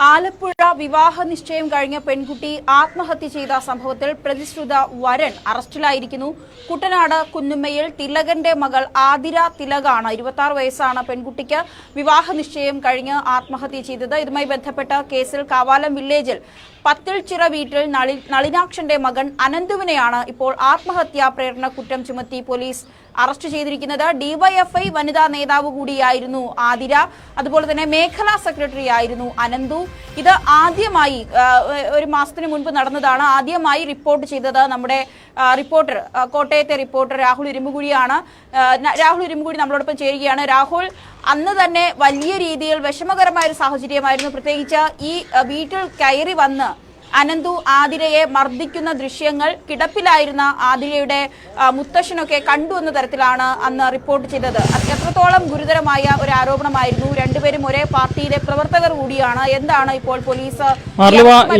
ആലപ്പുഴ വിവാഹ നിശ്ചയം കഴിഞ്ഞ പെൺകുട്ടി ആത്മഹത്യ ചെയ്ത സംഭവത്തിൽ പ്രതിശ്രുത വരൻ അറസ്റ്റിലായിരിക്കുന്നു. കുട്ടനാട് കുന്നുമ്മയിൽ തിലകന്റെ മകൾ ആതിര തിലകാണ്. ഇരുപത്തി വയസ്സാണ് പെൺകുട്ടിക്ക് വിവാഹ നിശ്ചയം കഴിഞ്ഞ് ആത്മഹത്യ ചെയ്തത്. ഇതുമായി ബന്ധപ്പെട്ട കേസിൽ കാവാലം വില്ലേജിൽ പത്തിൽച്ചിറ വീട്ടിൽ നളി- നളിനാക്ഷന്റെ മകൻ അനന്തുവിനെയാണ് ഇപ്പോൾ ആത്മഹത്യാ പ്രേരണ കുറ്റം ചുമത്തി പോലീസ് അറസ്റ്റ് ചെയ്തിരിക്കുന്നത് ഡിവൈഎഫ്ഐ വനിതാ നേതാവ് കൂടിയായിരുന്നു ആതിര. അതുപോലെ തന്നെ മേഖലാ സെക്രട്ടറി ആയിരുന്നു അനന്തു. ഇത് ആദ്യമായി ഒരു മാസത്തിന് മുൻപ് നടന്നതാണ്. ആദ്യമായി റിപ്പോർട്ട് ചെയ്തത് നമ്മുടെ റിപ്പോർട്ടർ കോട്ടയത്തെ റിപ്പോർട്ടർ രാഹുൽ ഇരുമ്പുകുഴിയാണ്. രാഹുൽ ഇരുമ്പുകുഴി നമ്മളോടൊപ്പം ചേരുകയാണ്. രാഹുൽ അന്ന് തന്നെ വലിയ രീതിയിൽ വിഷമകരമായ ഒരു സാഹചര്യമായിരുന്നു. പ്രത്യേകിച്ച് ഈ വീട്ടിൽ കയറി വന്ന് അനന്തു ആതിരയെ മർദ്ദിക്കുന്ന ദൃശ്യങ്ങൾ കിടപ്പിലായിരുന്ന ആതിരയുടെ മുത്തശ്ശനൊക്കെ കണ്ടു എന്ന തരത്തിലാണ് അന്ന് റിപ്പോർട്ട് ചെയ്തത്. എത്രത്തോളം ഗുരുതരമായ ഒരു ആരോപണമായിരുന്നു. രണ്ടുപേരും ഒരേ പാർട്ടിയിലെ പ്രവർത്തകർ കൂടിയാണ്. എന്താണ് ഇപ്പോൾ പോലീസ്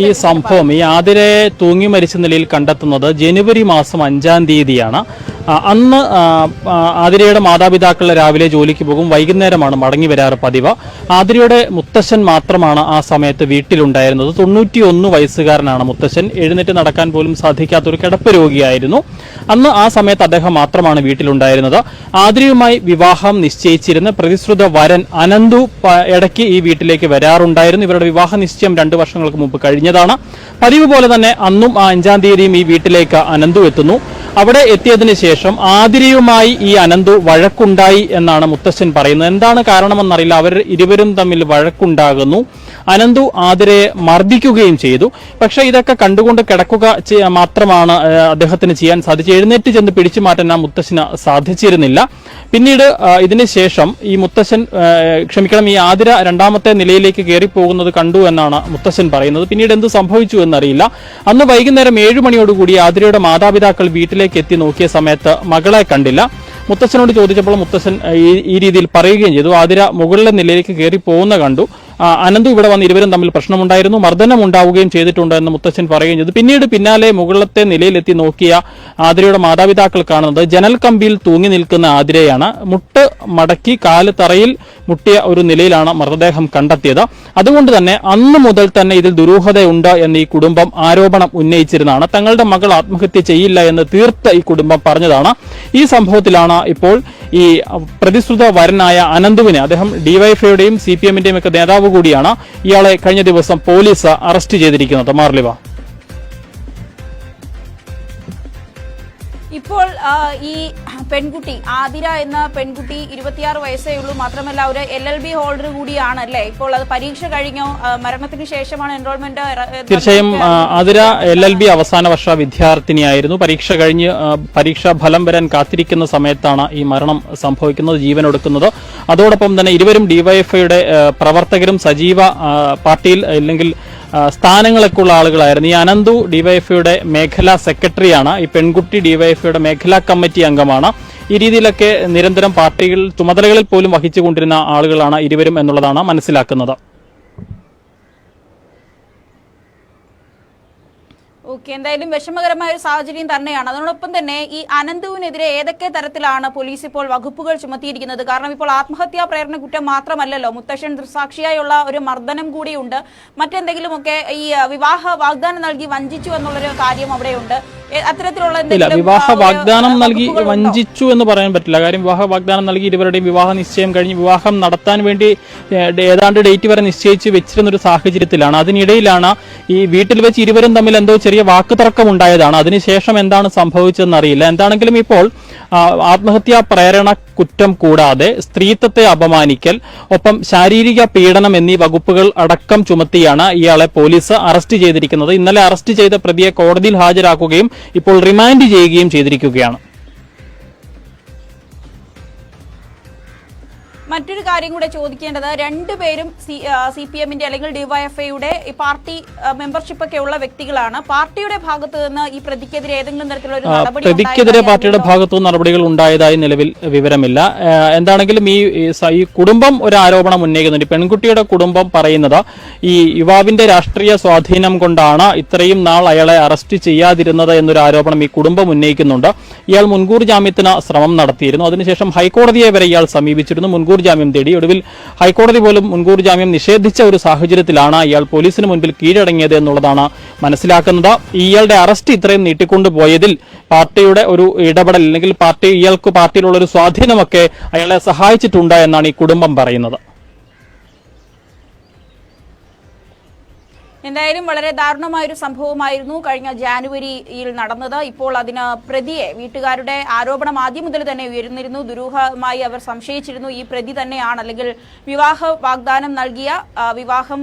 ഈ സംഭവം ഈ ആതിരയെ തൂങ്ങി മരിച്ച നിലയിൽ കണ്ടെത്തുന്നത് ജനുവരി മാസം അഞ്ചാം തീയതിയാണ്. അന്ന് ആതിരയുടെ മാതാപിതാക്കൾ രാവിലെ ജോലിക്ക് പോകും. വൈകുന്നേരമാണ് മടങ്ങി വരാറ് പതിവ്. ആതിരയുടെ മുത്തശ്ശൻ മാത്രമാണ് ആ സമയത്ത് വീട്ടിലുണ്ടായിരുന്നത്. തൊണ്ണൂറ്റിയൊന്ന് വയസ്സുകാരനാണ് മുത്തശ്ശൻ. എഴുന്നേറ്റ് നടക്കാൻ പോലും സാധിക്കാത്തൊരു കിടപ്പ് രോഗിയായിരുന്നു. അന്ന് ആ സമയത്ത് അദ്ദേഹം മാത്രമാണ് വീട്ടിലുണ്ടായിരുന്നത്. ആതിരയുമായി വിവാഹം നിശ്ചയിച്ചിരുന്ന പ്രതിശ്രുത വരൻ അനന്തു ഇടയ്ക്ക് ഈ വീട്ടിലേക്ക് വരാറുണ്ടായിരുന്നു. ഇവരുടെ വിവാഹ നിശ്ചയം രണ്ടു വർഷങ്ങൾക്ക് മുമ്പ് കഴിഞ്ഞതാണ്. പതിവ് പോലെ തന്നെ അന്നും ആ അഞ്ചാം തീയതിയും ഈ വീട്ടിലേക്ക് അനന്തു എത്തുന്നു. അവിടെ എത്തിയതിനു ശേഷം ആതിരയുമായി ഈ അനന്തു വഴക്കുണ്ടായി എന്നാണ് മുത്തശ്ശൻ പറയുന്നത്. എന്താണ് കാരണമെന്നറിയില്ല. അവർ ഇരുവരും തമ്മിൽ വഴക്കുണ്ടാകുന്നു. അനന്തു ആതിരയെ മർദ്ദിക്കുകയും ചെയ്തു. പക്ഷേ ഇതൊക്കെ കണ്ടുകൊണ്ട് കിടക്കുക മാത്രമാണ് അദ്ദേഹത്തിന് ചെയ്യാൻ സാധിച്ചത്. എഴുന്നേറ്റ് ചെന്ന് പിടിച്ചു മാറ്റാൻ ആ മുത്തശ്ശന് സാധിച്ചിരുന്നില്ല. പിന്നീട് ഇതിന് ശേഷം ഈ മുത്തശ്ശൻ ക്ഷമിക്കണം ഈ ആതിര രണ്ടാമത്തെ നിലയിലേക്ക് കയറിപ്പോകുന്നത് കണ്ടു എന്നാണ് മുത്തശ്ശൻ പറയുന്നത്. പിന്നീട് എന്ത് സംഭവിച്ചു എന്നറിയില്ല. അന്ന് വൈകുന്നേരം ഏഴു മണിയോടുകൂടി ആതിരയുടെ മാതാപിതാക്കൾ വീട്ടിലേക്ക് എത്തി നോക്കിയ സമയത്ത് മകളെ കണ്ടില്ല. മുത്തച്ഛനോട് ചോദിച്ചപ്പോൾ മുത്തച്ഛൻ ഈ രീതിയിൽ പറയുകയും ചെയ്തു. ആതിര മുകളിലെ നിലയിലേക്ക് കയറി പോകുന്ന കണ്ടു. അനന്തു ഇവിടെ വന്ന് ഇരുവരും തമ്മിൽ പ്രശ്നമുണ്ടായിരുന്നു മർദ്ദനം ഉണ്ടാവുകയും ചെയ്തിട്ടുണ്ട് എന്ന് മുത്തച്ഛൻ പറയുകയും ചെയ്തു. പിന്നീട് പിന്നാലെ മുകളിലത്തെ നിലയിലെത്തി നോക്കിയ ആതിരയുടെ മാതാപിതാക്കൾ കാണുന്നത് ജനൽ കമ്പിയിൽ തൂങ്ങി നിൽക്കുന്ന ആതിരയാണ്. മുട്ട് മടക്കി കാൽ തറയിൽ മുട്ടിയ ഒരു നിലയിലാണ് മൃതദേഹം കണ്ടെത്തിയത്. അതുകൊണ്ട് തന്നെ അന്ന് മുതൽ തന്നെ ഇതിൽ ദുരൂഹതയുണ്ട് എന്ന് ഈ കുടുംബം ആരോപണം ഉന്നയിച്ചിരുന്നതാണ്. തങ്ങളുടെ മകൾ ആത്മഹത്യ ചെയ്യില്ല എന്ന് തീർത്ത് ഈ കുടുംബം പറഞ്ഞതാണ്. ഈ സംഭവത്തിലാണ് ഇപ്പോൾ ഈ പ്രതിശ്രുത വരനായ അനന്തുവിനെ അദ്ദേഹം ഡിവൈഎഫ്ഐയുടെയും സി പി എമ്മിന്റെയും ഒക്കെ നേതാവ് കൂടിയാണ്. ഇയാളെ കഴിഞ്ഞ ദിവസം പോലീസ് അറസ്റ്റ് ചെയ്തിരിക്കുന്നത്. മാർലിവ. ഇപ്പോൾ ഈ പെൺകുട്ടി ആതിര എന്ന പെൺകുട്ടി ഇരുപത്തിയാറ് വയസ്സേ ഉള്ളൂ. മാത്രമല്ല ഒരു എൽ എൽ ബി ഹോൾഡർ കൂടിയാണ് അല്ലേ? ഇപ്പോൾ അത് പരീക്ഷ കഴിഞ്ഞോ? മരണത്തിന് ശേഷമാണ് എൻറോൾമെന്റ് തീർച്ചയായും ആതിര എൽ എൽ ബി അവസാന വർഷ വിദ്യാർത്ഥിനിയായിരുന്നു. പരീക്ഷ കഴിഞ്ഞ് പരീക്ഷാ ഫലം വരാൻ കാത്തിരിക്കുന്ന സമയത്താണ് ഈ മരണം സംഭവിക്കുന്നത് ജീവൻ ഒടുക്കുന്നത് അതോടൊപ്പം തന്നെ ഇരുവരും ഡിവൈഎഫ്ഐയുടെ പ്രവർത്തകരും സജീവ പാർട്ടിയിൽ അല്ലെങ്കിൽ സ്ഥാനങ്ങളൊക്കെ ഉള്ള ആളുകളായിരുന്നു. ഈ അനന്തു ഡിവൈഎഫ്ഐയുടെ മേഖലാ സെക്രട്ടറിയാണ്. ഈ പെൺകുട്ടി ഡിവൈഎഫ്ഐയുടെ മേഖലാ കമ്മിറ്റി അംഗമാണ്. ഈ രീതിയിലൊക്കെ നിരന്തരം പാർട്ടികൾ ചുമതലകളിൽ പോലും വഹിച്ചുകൊണ്ടിരുന്ന ആളുകളാണ് ഇരുവരും എന്നുള്ളതാണ് മനസ്സിലാക്കുന്നത്. ഓക്കെ എന്തായാലും വിഷമകരമായ ഒരു സാഹചര്യം തന്നെയാണ്. അതിനോടൊപ്പം തന്നെ ഈ അനന്തുവിനെതിരെ ഏതൊക്കെ തരത്തിലാണ് പോലീസ് ഇപ്പോൾ വകുപ്പുകൾ ചുമത്തിയിരിക്കുന്നത്? കാരണം ഇപ്പോൾ ആത്മഹത്യാ പ്രേരണ കുറ്റം മാത്രമല്ലല്ലോ. മുത്തശ്ശൻ ദൃസാക്ഷിയായുള്ള ഒരു മർദ്ദനം കൂടിയുണ്ട്. മറ്റെന്തെങ്കിലുമൊക്കെ ഈ വിവാഹ വാഗ്ദാനം നൽകി വഞ്ചിച്ചു എന്നുള്ളൊരു കാര്യം അവിടെയുണ്ട്. അത്തരത്തിലുള്ള വിവാഹ വാഗ്ദാനം നൽകി വഞ്ചിച്ചു എന്ന് പറയാൻ പറ്റില്ല. കാര്യം വിവാഹ വാഗ്ദാനം നൽകി ഇരുവരുടെയും വിവാഹ നിശ്ചയം കഴിഞ്ഞ് വിവാഹം നടത്താൻ വേണ്ടി ഏതാണ്ട് ഡേറ്റ് വരെ നിശ്ചയിച്ച് വെച്ചിരുന്ന ഒരു സാഹചര്യത്തിലാണ്. അതിനിടയിലാണ് ഈ വീട്ടിൽ വെച്ച് ഇരുവരും തമ്മിൽ എന്തോ ചെറിയ വാക്ക് തർക്കം ഉണ്ടായതാണ് അതിനുശേഷം എന്താണ് സംഭവിച്ചതെന്ന് അറിയില്ല എന്താണെങ്കിലും ഇപ്പോൾ ആത്മഹത്യാ പ്രേരണ കുറ്റം കൂടാതെ സ്ത്രീത്വത്തെ അപമാനിക്കൽ ഒപ്പം ശാരീരിക പീഡനം എന്നീ വകുപ്പുകൾ അടക്കം ചുമത്തിയാണ് ഇയാളെ പോലീസ് അറസ്റ്റ് ചെയ്തിരിക്കുന്നത്. ഇന്നലെ അറസ്റ്റ് ചെയ്ത പ്രതിയെ കോടതിയിൽ ഹാജരാക്കുകയും ഇപ്പോൾ റിമാൻഡ് ചെയ്യുകയും ചെയ്തിരിക്കുകയാണ്. മറ്റൊരു കാര്യം കൂടെ ചോദിക്കേണ്ടത് രണ്ടുപേരും സി സി പി എമ്മിന്റെ അല്ലെങ്കിൽ ഡിവൈഎഫ്ഐയുടെ ഈ പാർട്ടി മെമ്പർഷിപ്പ് ഒക്കെ ഉള്ള വ്യക്തികളാണ്. പാർട്ടിയുടെ ഭാഗത്ത് നിന്ന് ഈ പ്രതിക്കെതിരെ ഏതെങ്കിലും തരത്തിലുള്ള ഒരു നടപടി പ്രതിക്കെതിരെ പാർട്ടിയുടെ ഭാഗത്തു നിന്ന് നടപടികൾ ഉണ്ടായതായി നിലവിൽ വിവരമില്ല. എന്താണെങ്കിലും ഈ ഈ കുടുംബം ഒരു ആരോപണം ഉന്നയിക്കുന്നുണ്ട്. പെൺകുട്ടിയുടെ കുടുംബം പറയുന്നത് ഈ യുവാവിന്റെ രാഷ്ട്രീയ സ്വാധീനം കൊണ്ടാണ് ഇത്രയും നാൾ അയാളെ അറസ്റ്റ് ചെയ്യാതിരുന്നത് എന്നൊരു ആരോപണം ഈ കുടുംബം ഉന്നയിക്കുന്നുണ്ട്. ഇയാൾ മുൻകൂർ ജാമ്യത്തിന് ശ്രമം നടത്തിയിരുന്നു. അതിനുശേഷം ഹൈക്കോടതിയെ വരെ ഇയാൾ സമീപിച്ചിരുന്നു. മുൻകൂർ ജാമ്യം തേടി. ഒടുവിൽ ഹൈക്കോടതി പോലും മുൻകൂർ ജാമ്യം നിഷേധിച്ച ഒരു സാഹചര്യത്തിലാണ് ഇയാൾ പോലീസിന് മുൻപിൽ കീഴടങ്ങിയത് എന്നുള്ളതാണ് മനസ്സിലാക്കുന്നത്. ഇയാളുടെ അറസ്റ്റ് ഇത്രയും നീട്ടിക്കൊണ്ടുപോയതിൽ പാർട്ടിയുടെ ഒരു ഇടപെടൽ അല്ലെങ്കിൽ പാർട്ടി ഇയാൾക്ക് പാർട്ടിയിലുള്ള ഒരു സ്വാധീനമൊക്കെ അയാളെ സഹായിച്ചിട്ടുണ്ട് എന്നാണ് ഈ കുടുംബം പറയുന്നത്. എന്തായാലും വളരെ ദാരുണമായ ഒരു സംഭവമായിരുന്നു കഴിഞ്ഞ ജാനുവരിയിൽ നടന്നത്. ഇപ്പോൾ അതിന് പ്രതിയെ വീട്ടുകാരുടെ ആരോപണം ആദ്യം മുതൽ തന്നെ ഉയർന്നിരുന്നു ദുരൂഹമായി അവർ സംശയിച്ചിരുന്നു. ഈ പ്രതി തന്നെയാണ് അല്ലെങ്കിൽ വിവാഹ വാഗ്ദാനം നൽകിയ വിവാഹം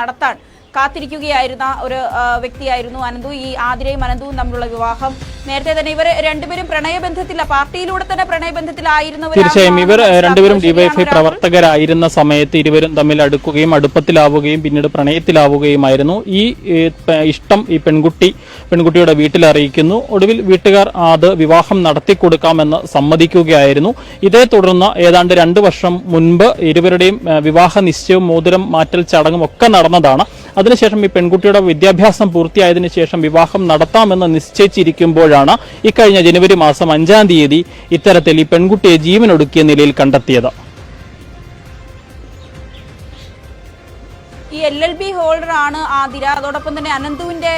നടത്താൻ കാത്തിരിക്കുകയായിരുന്ന ഒരു വ്യക്തിയായിരുന്നു അനന്തു. ഈ ആതിരയും അനന്തുവും തമ്മിലുള്ള വിവാഹം. നേരത്തെ തന്നെ ഇവർ രണ്ടുപേരും പ്രണയബന്ധത്തില പാർട്ടിയിലൂടെ തന്നെ പ്രണയബന്ധത്തിലായിരുന്നു തീർച്ചയായും ഇവർ രണ്ടുപേരും. ഡിവൈഎഫ്ഐ? പ്രവർത്തകരായിരുന്ന സമയത്ത് ഇരുവരും തമ്മിൽ അടുക്കുകയും അടുപ്പത്തിലാവുകയും പിന്നീട് പ്രണയത്തിലാവുകയുമായിരുന്നു. ഈ ഇഷ്ടം ഈ പെൺകുട്ടി പെൺകുട്ടിയുടെ വീട്ടിൽ അറിയിക്കുന്നു. ഒടുവിൽ വീട്ടുകാർ അത് വിവാഹം നടത്തി കൊടുക്കാമെന്ന് സമ്മതിക്കുകയായിരുന്നു. ഇതേ തുടർന്ന് ഏതാണ്ട് രണ്ട് വർഷം മുൻപ് ഇരുവരുടെയും വിവാഹ നിശ്ചയവും മോതിരം മാറ്റൽ ചടങ്ങും ഒക്കെ നടന്നതാണ്. അതിനുശേഷം ഈ പെൺകുട്ടിയുടെ വിദ്യാഭ്യാസം പൂർത്തിയായതിനു ശേഷം വിവാഹം നടത്താമെന്ന് നിശ്ചയിച്ചിരിക്കുമ്പോഴാണ് ഇക്കഴിഞ്ഞ ജനുവരി മാസം അഞ്ചാം തീയതി ഇത്തരത്തിൽ ഈ പെൺകുട്ടിയെ ജീവനൊടുക്കിയ നിലയിൽ കണ്ടെത്തിയത്. ഈ എൽ എൽ ബി ഹോൾഡർ ആണ് ആതിര. അതോടൊപ്പം തന്നെ അനന്തുവിന്റെ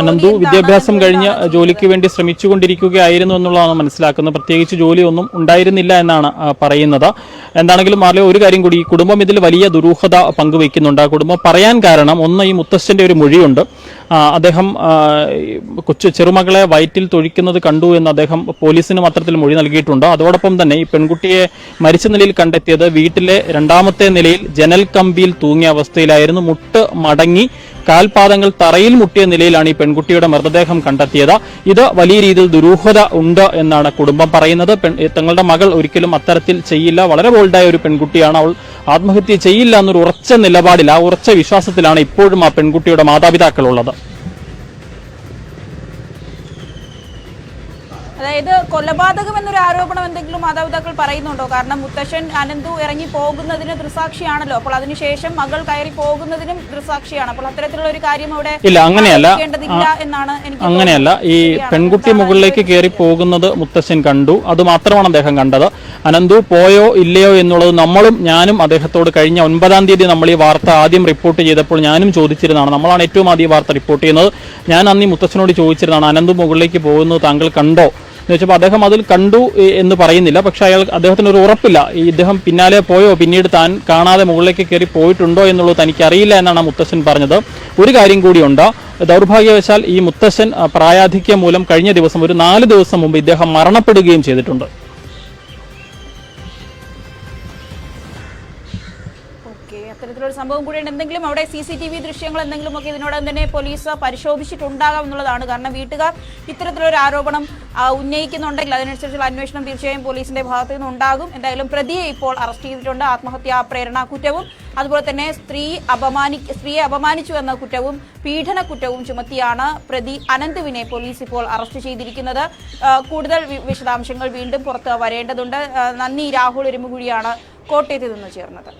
അനന്തു വിദ്യാഭ്യാസം കഴിഞ്ഞ ജോലിക്ക് വേണ്ടി ശ്രമിച്ചുകൊണ്ടിരിക്കുകയായിരുന്നു എന്നുള്ളതാണ് മനസ്സിലാക്കുന്നത്. പ്രത്യേകിച്ച് ജോലിയൊന്നും ഉണ്ടായിരുന്നില്ല എന്നാണ് പറയുന്നത്. എന്താണെങ്കിലും മാറിയ ഒരു കാര്യം കൂടി. ഈ കുടുംബം ഇതിൽ വലിയ ദുരൂഹത പങ്കുവെക്കുന്നുണ്ട് ആ കുടുംബം പറയാൻ കാരണം ഒന്ന് ഈ മുത്തശ്ശന്റെ ഒരു മൊഴിയുണ്ട്. അദ്ദേഹം കൊച്ചു ചെറുമകളെ വയറ്റിൽ തൊഴിക്കുന്നത് കണ്ടു എന്ന് അദ്ദേഹം പോലീസിന് മാത്രത്തിൽ മൊഴി നൽകിയിട്ടുണ്ട്. അതോടൊപ്പം തന്നെ ഈ പെൺകുട്ടിയെ മരിച്ച നിലയിൽ കണ്ടെത്തിയത് വീട്ടിലെ രണ്ടാമത്തെ നിലയിൽ ജനൽ കമ്പിയിൽ തൂങ്ങിയ അവസ്ഥയിലായിരുന്നു. മുട്ട് മടങ്ങി കാൽപാദങ്ങൾ തറയിൽ മുട്ടിയ നിലയിലാണ് ഈ പെൺകുട്ടിയുടെ മൃതദേഹം കണ്ടെത്തിയത്. ഇത് വലിയ രീതിയിൽ ദുരൂഹത ഉണ്ട് എന്നാണ് കുടുംബം പറയുന്നത്. തങ്ങളുടെ മകൾ ഒരിക്കലും അത്തരത്തിൽ ചെയ്യില്ല. വളരെ ബോൾഡായ ഒരു പെൺകുട്ടിയാണ് അവൾ. ആത്മഹത്യ ചെയ്യില്ല എന്നൊരു ഉറച്ച നിലപാടിൽ ആ ഉറച്ച വിശ്വാസത്തിലാണ് ഇപ്പോഴും ആ പെൺകുട്ടിയുടെ മാതാപിതാക്കളുള്ളത്. അതായത് കൊലപാതകം എന്നൊരു ആരോപണം എന്തെങ്കിലും മാതാപിതാക്കൾ പറയുന്നുണ്ടോ? കാരണം മുത്തശ്ശൻ അനന്തു ഇറങ്ങി പോകുന്നതിന് ദൃസാക്ഷിയാണല്ലോ. അപ്പോൾ അതിനുശേഷം മകൾ കയറി പോകുന്നതിനും ദൃസാക്ഷിയാണ്. അപ്പോൾ അത്തരത്തിലുള്ള ഒരു കാര്യം അവിടെ ഇല്ല അങ്ങനെയല്ല. എന്നാണ് എനിക്ക് അങ്ങനെയല്ല. ഈ പെൺകുട്ടി മുകളിലേക്ക് കയറി പോകുന്നത് മുത്തശ്ശൻ കണ്ടു. അത് മാത്രമാണ് അദ്ദേഹം കണ്ടത്. അനന്തു പോയോ ഇല്ലയോ എന്നുള്ളത് നമ്മളും ഞാനും അദ്ദേഹത്തോട് കഴിഞ്ഞ ഒൻപതാം തീയതി നമ്മൾ ഈ വാർത്ത ആദ്യം റിപ്പോർട്ട് ചെയ്തപ്പോൾ ഞാനും ചോദിച്ചിരുന്നതാണ്. നമ്മളാണ് ഏറ്റവും ആദ്യം വാർത്ത റിപ്പോർട്ട് ചെയ്യുന്നത്. ഞാൻ അന്ന് മുത്തശ്ശനോട് മുത്തച്ഛനോട് ചോദിച്ചിരുന്നതാണ് അനന്തു മുകളിലേക്ക് പോകുന്നത് താങ്കൾ കണ്ടോ? എന്ന് വെച്ചപ്പോൾ അദ്ദേഹം അതിൽ കണ്ടു എന്ന് പറയുന്നില്ല. പക്ഷേ അയാൾ അദ്ദേഹത്തിന് ഒരു ഉറപ്പില്ല. ഈ ഇദ്ദേഹം പിന്നാലെ പോയോ? പിന്നീട് താൻ കാണാതെ മുകളിലേക്ക് കയറി പോയിട്ടുണ്ടോ എന്നുള്ളത് തനിക്ക് അറിയില്ല എന്നാണ് മുത്തശ്ശൻ പറഞ്ഞത്. ഒരു കാര്യം കൂടിയുണ്ട്. ദൗർഭാഗ്യവശാൽ ഈ മുത്തശ്ശൻ പ്രായാധിക്യം മൂലം കഴിഞ്ഞ ദിവസം ഒരു നാല് ദിവസം മുമ്പ് ഇദ്ദേഹം മരണപ്പെടുകയും ചെയ്തിട്ടുണ്ട്. ഓക്കെ സംഭവം കൂടിയുണ്ട്. എന്തെങ്കിലും അവിടെ സി സി ടി വി ദൃശ്യങ്ങൾ എന്തെങ്കിലും ഒക്കെ ഇതിനോടകം തന്നെ പോലീസ് പരിശോധിച്ചിട്ടുണ്ടാകാം എന്നുള്ളതാണ്. കാരണം വീട്ടുകാർ ഇത്തരത്തിലൊരു ആരോപണം ഉന്നയിക്കുന്നുണ്ടെങ്കിൽ അതിനനുസരിച്ചുള്ള അന്വേഷണം തീർച്ചയായും പോലീസിന്റെ ഭാഗത്തു നിന്ന് ഉണ്ടാകും എന്തായാലും പ്രതിയെ ഇപ്പോൾ അറസ്റ്റ് ചെയ്തിട്ടുണ്ട്. ആത്മഹത്യാ പ്രേരണ കുറ്റവും അതുപോലെ തന്നെ സ്ത്രീ അപമാനി സ്ത്രീയെ അപമാനിച്ചു എന്ന കുറ്റവും പീഡന കുറ്റവും ചുമത്തിയാണ് പ്രതി അനന്തുവിനെ പോലീസ് ഇപ്പോൾ അറസ്റ്റ് ചെയ്തിരിക്കുന്നത്. കൂടുതൽ വിശദാംശങ്ങൾ വീണ്ടും പുറത്ത് വരേണ്ടതുണ്ട്. നന്ദി. രാഹുൽ എരുമുകുഴിയാണ് കോട്ടയത്ത് നിന്ന് ചേർന്നത്.